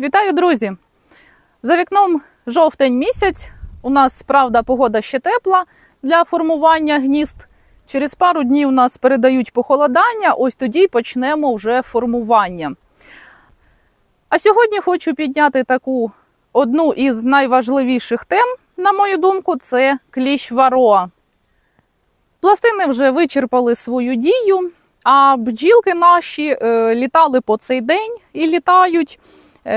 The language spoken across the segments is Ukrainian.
Вітаю, друзі! За вікном жовтень місяць. У нас, правда, погода ще тепла для формування гнізд. Через пару днів у нас передають похолодання, ось тоді почнемо вже формування. А сьогодні хочу підняти таку одну із найважливіших тем, на мою думку, це кліщ вароа. Пластини вже вичерпали свою дію, а бджілки наші е, літали по цей день і літають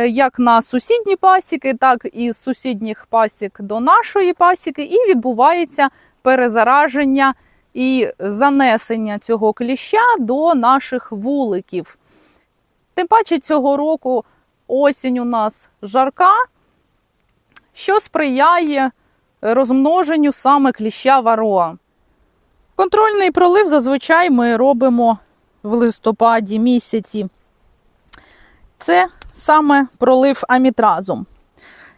як на сусідні пасіки, так і з сусідніх пасік до нашої пасіки, і відбувається перезараження і занесення цього кліща до наших вуликів. Тим паче цього року осінь у нас жарка, що сприяє розмноженню саме кліща вароа. Контрольний пролив зазвичай ми робимо в листопаді місяці. Це саме пролив амітразом.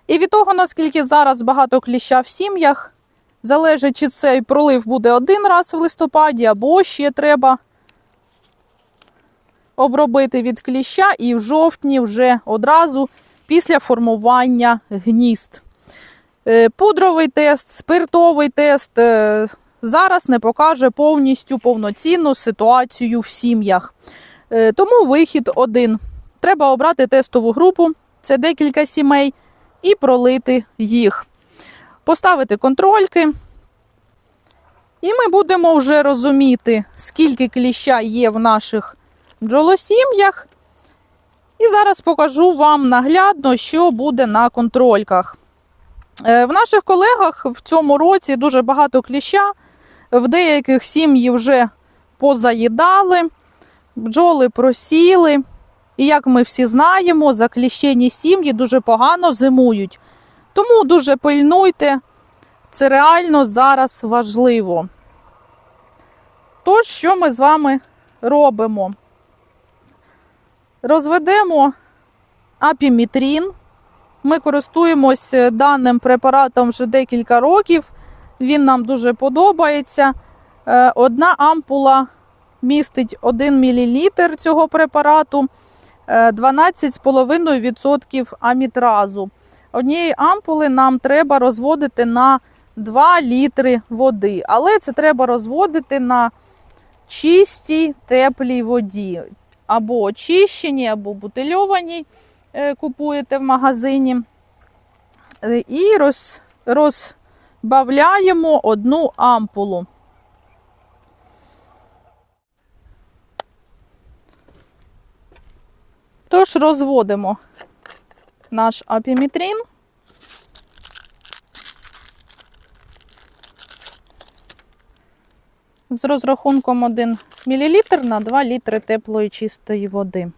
І від того, наскільки зараз багато кліща в сім'ях, залежить, чи цей пролив буде один раз в листопаді, або ще треба обробити від кліща і в жовтні вже одразу після формування гнізд. Е, Пудровий тест, спиртовий тест е, зараз не покаже повністю повноцінну ситуацію в сім'ях. Е, Тому вихід один. Треба обрати тестову групу, це декілька сімей, і пролити їх. Поставити контрольки. І ми будемо вже розуміти, скільки кліща є в наших бджолосім'ях. І зараз покажу вам наглядно, що буде на контрольках. Е, В наших колегах в цьому році дуже багато кліща. В деяких сім'ї вже позаїдали, бджоли просіли. І як ми всі знаємо, закліщені сім'ї дуже погано зимують. Тому дуже пильнуйте, це реально зараз важливо. Тож, що ми з вами робимо? Розведемо апімітрін. Ми користуємось даним препаратом вже декілька років. Він нам дуже подобається. Е, Одна ампула містить 1 мл цього препарату, е, 12,5% амітразу. Однієї ампули нам треба розводити на 2 літри води, але це треба розводити на чистій теплій воді. Або очищеній, або бутильованій е, купуєте в магазині. Е, І роз, розбавляємо одну ампулу. Тож розводимо наш апімітрін. З розрахунком 1 мл на 2 літри теплої чистої води.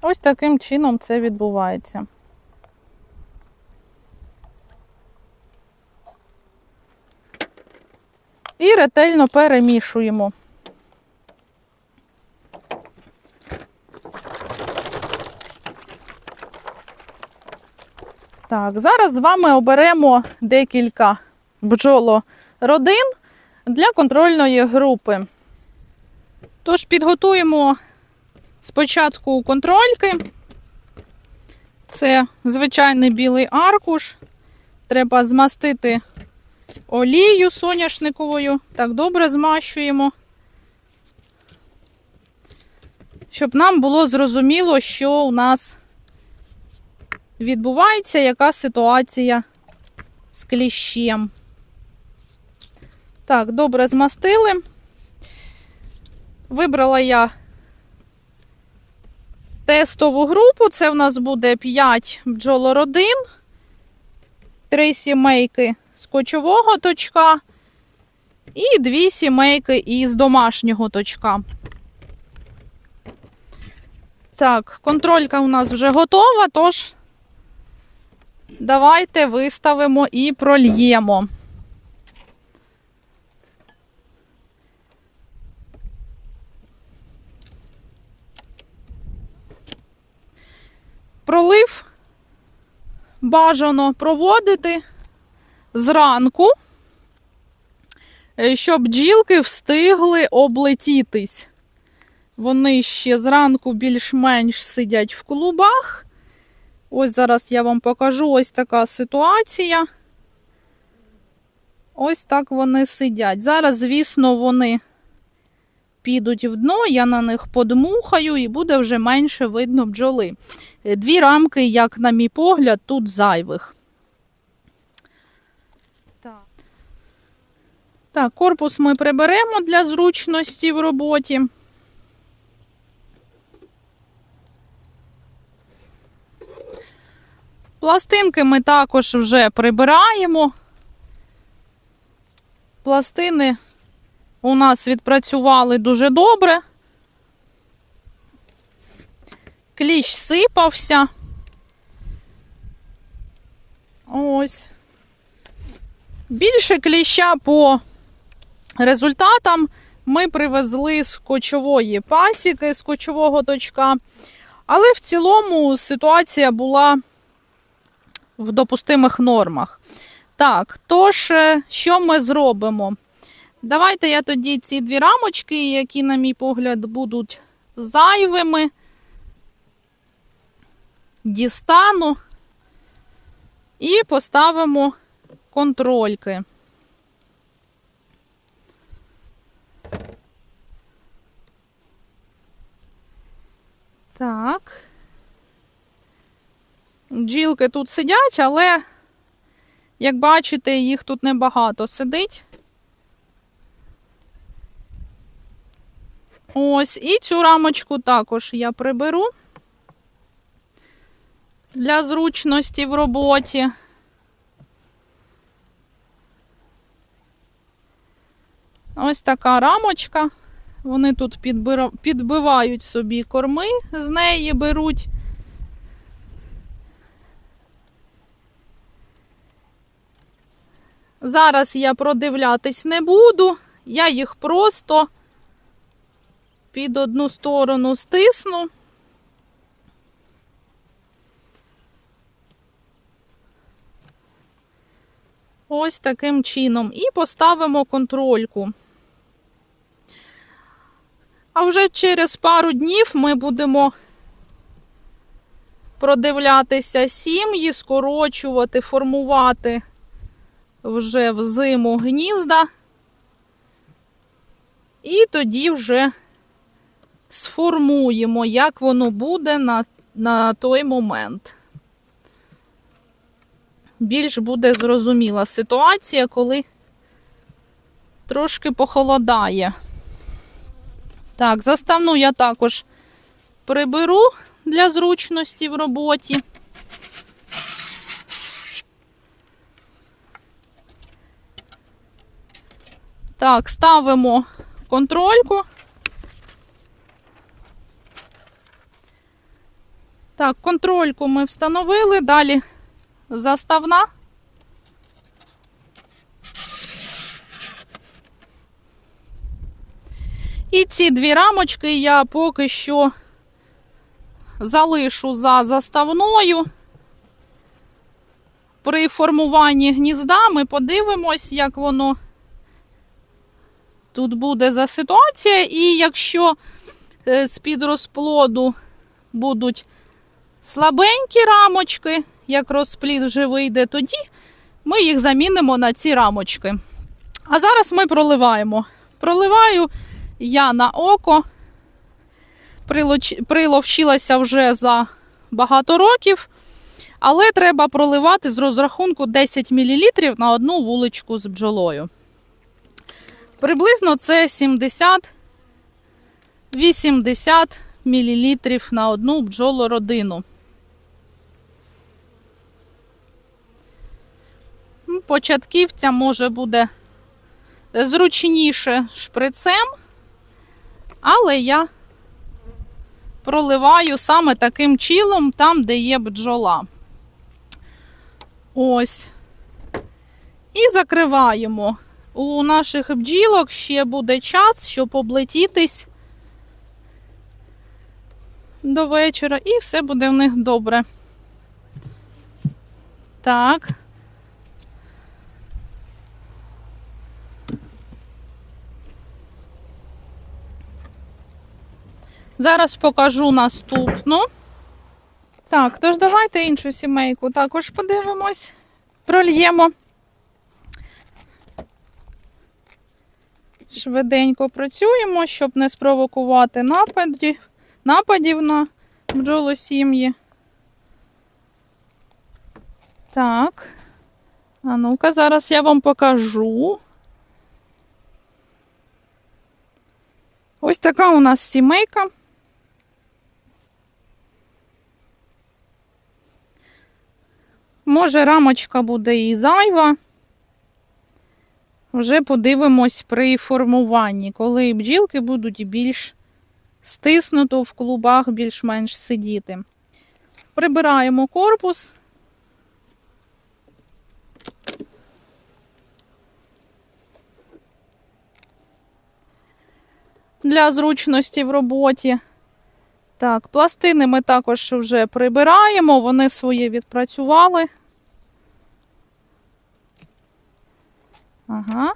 Ось таким чином це відбувається. І ретельно перемішуємо. Так, зараз з вами оберемо декілька бджолородин для контрольної групи. Тож підготуємо спочатку контрольки. Це звичайний білий аркуш. Треба змастити олію соняшниковою. Так, добре змащуємо. Щоб нам було зрозуміло, що у нас відбувається, яка ситуація з кліщем. Так, добре змастили. Вибрала я тестову групу. Це в нас буде 5 бджолородин, 3 сімейки з кочового точка і 2 сімейки із домашнього точка. Так, контролька у нас вже готова, тож давайте виставимо і прольємо. Пролив бажано проводити зранку, е, щоб бджілки встигли облетітись. Вони ще зранку більш-менш сидять в клубах. Ось зараз я вам покажу ось така ситуація. Ось так вони сидять. Зараз, звісно, вони підуть в дно, я на них подмухаю і буде вже менше видно бджоли. Е, Дві рамки, як на мій погляд, тут зайвих. Так. Так, корпус ми приберемо для зручності в роботі. Пластинки ми також вже прибираємо. Пластини у нас відпрацювали дуже добре. Кліщ сипався. Ось. Більше кліща по результатам ми привезли з кочової пасіки, з кочового точка. Але в цілому ситуація була в допустимих нормах. Так, тож, е, що ми зробимо? Давайте я тоді ці дві рамочки, які, на мій погляд, будуть зайвими, дістану і поставимо контрольки. Так. Джілки тут сидять, але, як бачите, їх тут небагато сидить. Ось, і цю рамочку також я приберу для зручності в роботі. Ось така рамочка. Вони тут підбивають собі корми, з неї беруть. Зараз я продивлятись не буду, я їх просто під одну сторону стисну. Ось таким чином. І поставимо контрольку. А вже через пару днів ми будемо продивлятися сім'ї, скорочувати, формувати вже в зиму гнізда. І тоді вже сформуємо, як воно буде на, на той момент. Більш буде зрозуміла ситуація, коли трошки похолодає. Так, заставну я також приберу для зручності в роботі. Так, ставимо контрольку. Так, контрольку ми встановили, далі заставна. І ці дві рамочки я поки що залишу за заставною. При формуванні гнізда ми подивимось, як воно тут буде за ситуація. І якщо е, з-під розплоду будуть слабенькі рамочки, як розплід вже вийде, тоді ми їх замінимо на ці рамочки. А зараз ми проливаємо. Проливаю я на око. Приловчилася вже за багато років, але треба проливати з розрахунку 10 мл на одну вуличку з бджолою. Приблизно це 70-80 мл на одну бджолородину. Ну, Початківця може буде зручніше шприцем, але я проливаю саме таким чілом, там, де є бджола. Ось. І закриваємо. У наших бджілок ще буде час, щоб облетітись до вечора, і все буде в них добре. Так. Зараз покажу наступну. Так, тож давайте іншу сімейку також подивимось, прольємо. Швиденько працюємо, щоб не спровокувати нападів, нападів на бджолосім'ї. Так. А ну-ка, зараз я вам покажу. Ось така у нас сімейка. Може, рамочка буде і зайва. Вже подивимось при формуванні, коли бджілки будуть більш стиснуто в клубах, більш-менш сидіти. Прибираємо корпус. Для зручності в роботі. Так, пластини ми також вже прибираємо, вони своє відпрацювали. Ага.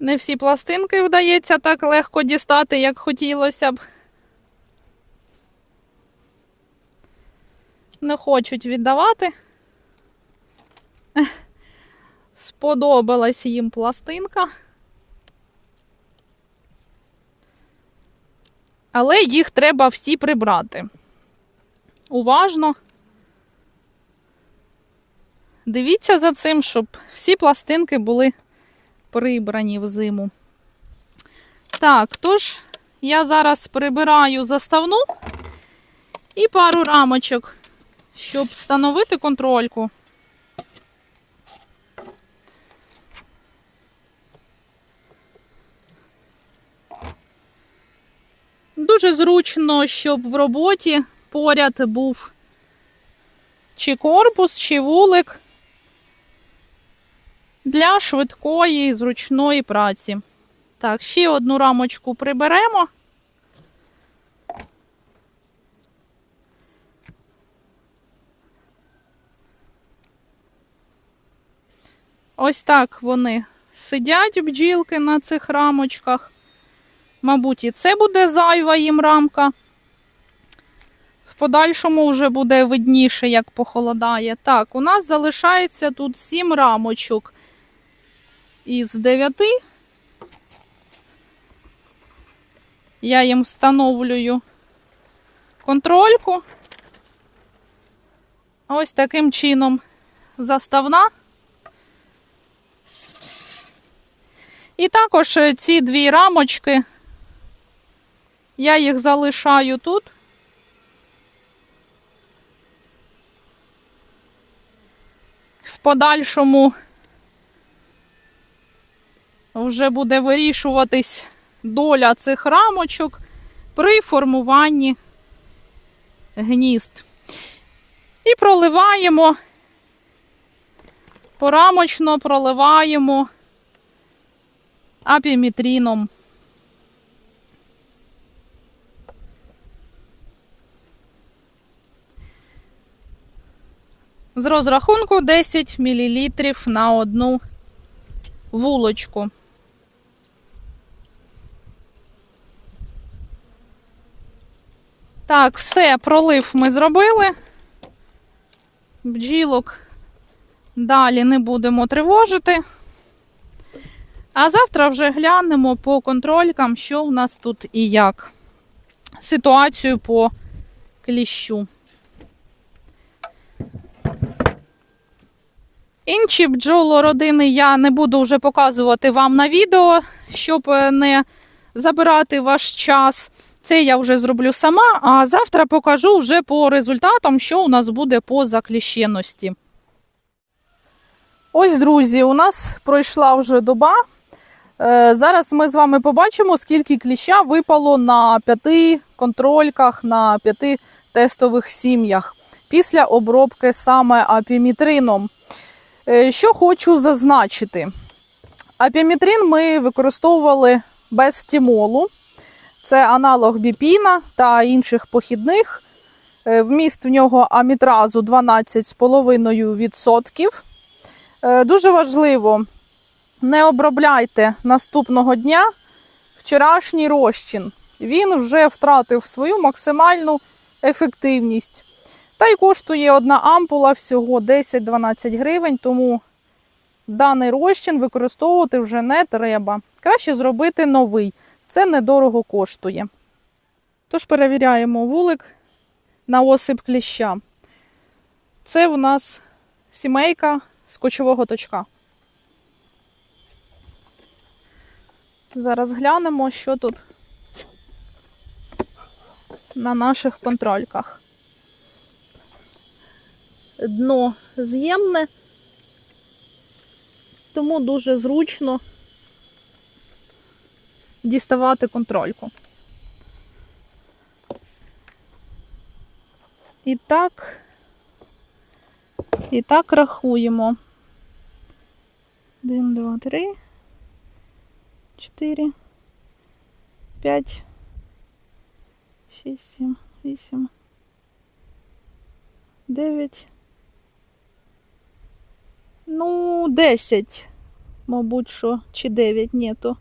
Не всі пластинки вдається так легко дістати, як хотілося б. Не хочуть віддавати. Сподобалась їм пластинка. Але їх треба всі прибрати. Уважно. Дивіться за цим, щоб всі пластинки були прибрані в зиму. Так, тож, я зараз прибираю заставну і пару рамочок, щоб встановити контрольку. Дуже зручно, щоб в роботі поряд був чи корпус, чи вулик для швидкої, зручної праці. Так, ще одну рамочку приберемо. Ось так вони сидять бджілки на цих рамочках. Мабуть, і це буде зайва їм рамка. В подальшому вже буде видніше, як похолодає. Так, у нас залишається тут 7 рамочок із 9. Я їм встановлюю контрольку. Ось таким чином заставна. І також е, ці дві рамочки. Я їх залишаю тут. В подальшому вже буде вирішуватись доля цих рамочок при формуванні гнізд. І проливаємо, порамочно проливаємо апімітріном. З розрахунку 10 мл на одну вулочку. Так, все, пролив ми зробили. Бджілок далі не будемо тривожити. А завтра вже глянемо по контролькам, що у нас тут і як. Ситуацію по кліщу. Інші бджолородини я не буду вже показувати вам на відео, щоб е, не забирати ваш час. Це я вже зроблю сама, а завтра покажу вже по результатам, що у нас буде по закліщеності. Ось, друзі, у нас пройшла вже доба. Е, Зараз ми з вами побачимо, скільки кліща випало на п'яти контрольках, на п'яти тестових сім'ях після обробки саме апімітрином. Е, Що хочу зазначити. Апімітрин ми використовували без стімолу. Це аналог біпіна та інших похідних. Е, Вміст в нього амітразу 12,5%. Е, Дуже важливо, не обробляйте наступного дня вчорашній розчин. Він вже втратив свою максимальну ефективність. Та й коштує одна ампула всього 10-12 гривень, тому даний розчин використовувати вже не треба. Краще зробити новий. Це недорого коштує. Тож перевіряємо вулик на осип кліща. Це в нас сімейка з кочового точка. Зараз глянемо, що тут на наших контрольках. Дно з'ємне, тому дуже зручно діставати контрольку. І так, і так рахуємо. Один, два, три, чотири, п'ять, шість, сім, вісім, дев'ять. Ну, десять, мабуть, що, чи дев'ять, ні, то.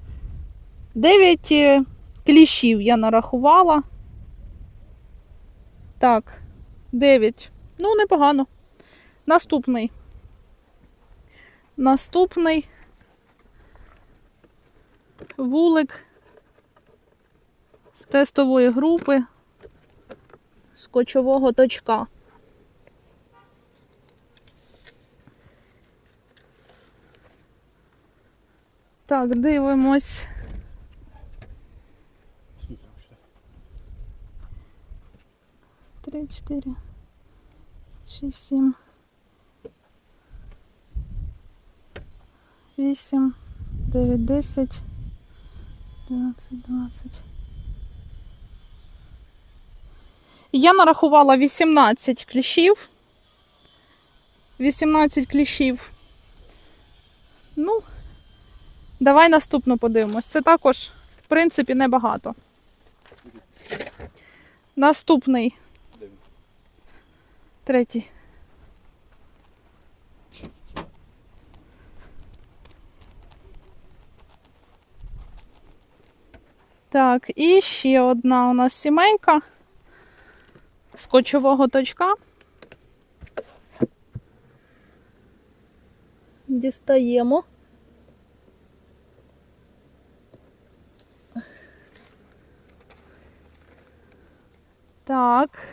Дев'ять е, кліщів я нарахувала. Так, дев'ять. Ну, непогано. Наступний. Наступний вулик з тестової групи з кочового точка. Так, дивимось. Три, чотири, шість, сім. Вісім, дев'ять, десять, одинадцять, двадцять. Я нарахувала 18 кліщів. 18 кліщів. Ну, давай наступну подивимось. Це також, в принципі, небагато. Наступний. Третій. Так, і ще одна у нас сімейка з кочового точка. Дістаємо. Так.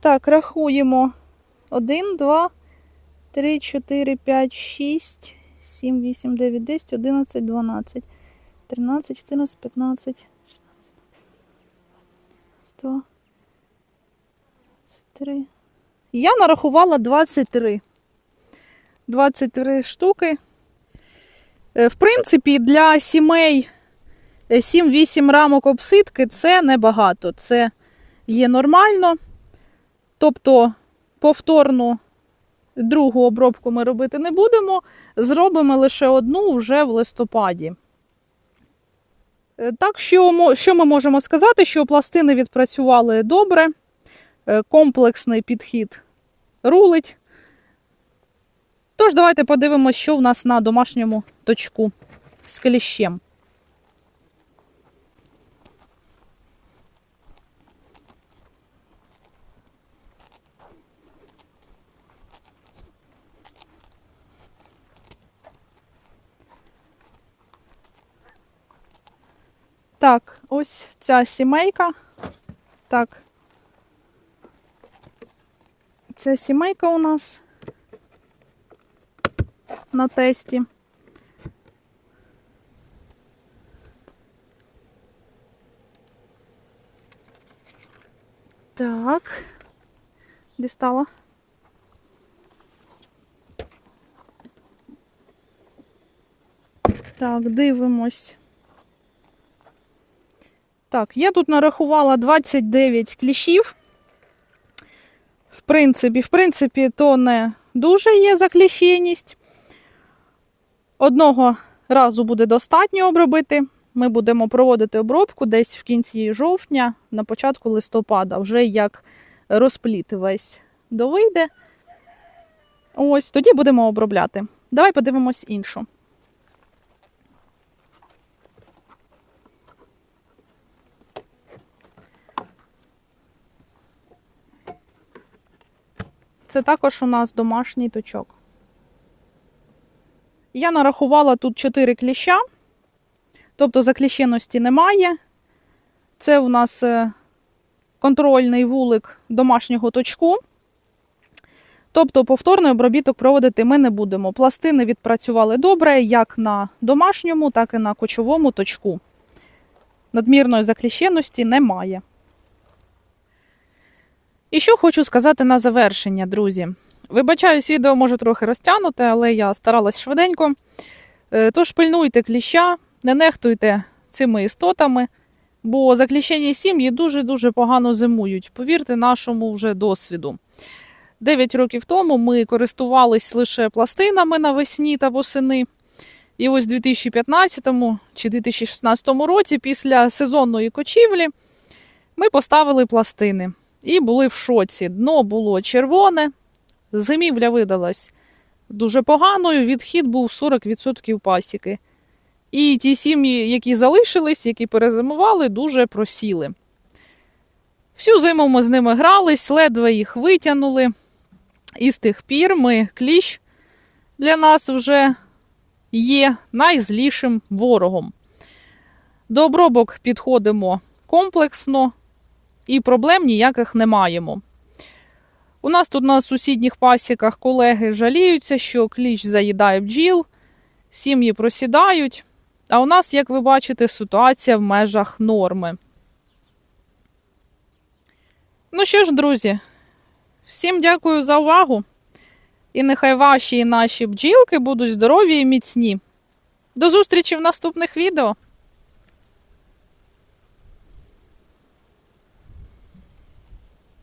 Так, рахуємо. 1, 2, 3, 4, 5, 6, 7, 8, 9, 10, 11, 12, 13, 14, 15, 16, 100, 23. Я нарахувала 23. 23 штуки. Е, В принципі, для сімей 7-8 рамок обсидки це небагато. Це є нормально. Тобто повторну другу обробку ми робити не будемо. Зробимо лише одну вже в листопаді. Е, Так, що, що ми можемо сказати, що пластини відпрацювали добре, е, комплексний підхід рулить. Тож, давайте подивимося, що в нас на домашньому точку з кліщем. Так, ось ця сімейка. Так. Це сімейка у нас на тесті. Так. Дістала. Так, дивимось. Так, я тут нарахувала 29 кліщів. В принципі, в принципі, то не дуже є закліщеність. Одного разу буде достатньо обробити. Ми будемо проводити обробку десь в кінці жовтня, на початку листопада, вже як розпліт весь довийде. Ось, тоді будемо обробляти. Давай подивимось іншу. Це також у нас домашній точок. Я нарахувала тут 4 кліща, тобто закліщеності немає. Це у нас е, контрольний вулик домашнього точку. Тобто повторний обробіток проводити ми не будемо. Пластини відпрацювали добре як на домашньому, так і на кочовому точку. Надмірної закліщеності немає. І що хочу сказати на завершення, друзі. Вибачаюсь, відео може трохи розтягнуте, але я старалась швиденько. Е, Тож пильнуйте кліща, не нехтуйте цими істотами, бо закліщені сім'ї дуже-дуже погано зимують. Повірте нашому вже досвіду. 9 років тому ми користувались лише пластинами навесні та восени. І ось у 2015 чи 2016 році, після сезонної кочівлі, ми поставили пластини і були в шоці. Дно було червоне, зимівля видалась дуже поганою, відхід був 40% пасіки. І ті сім'ї, які залишились, які перезимували, дуже просіли. Всю зиму ми з ними грались, ледве їх витягнули. І з тих пір ми кліщ для нас вже є найзлішим ворогом. До обробок підходимо комплексно і проблем ніяких не маємо. У нас тут на сусідніх пасіках колеги жаліються, що кліщ заїдає бджіл, сім'ї просідають. А у нас, як ви бачите, ситуація в межах норми. Ну що ж, друзі, всім дякую за увагу. І нехай ваші і наші бджілки будуть здорові і міцні. До зустрічі в наступних відео!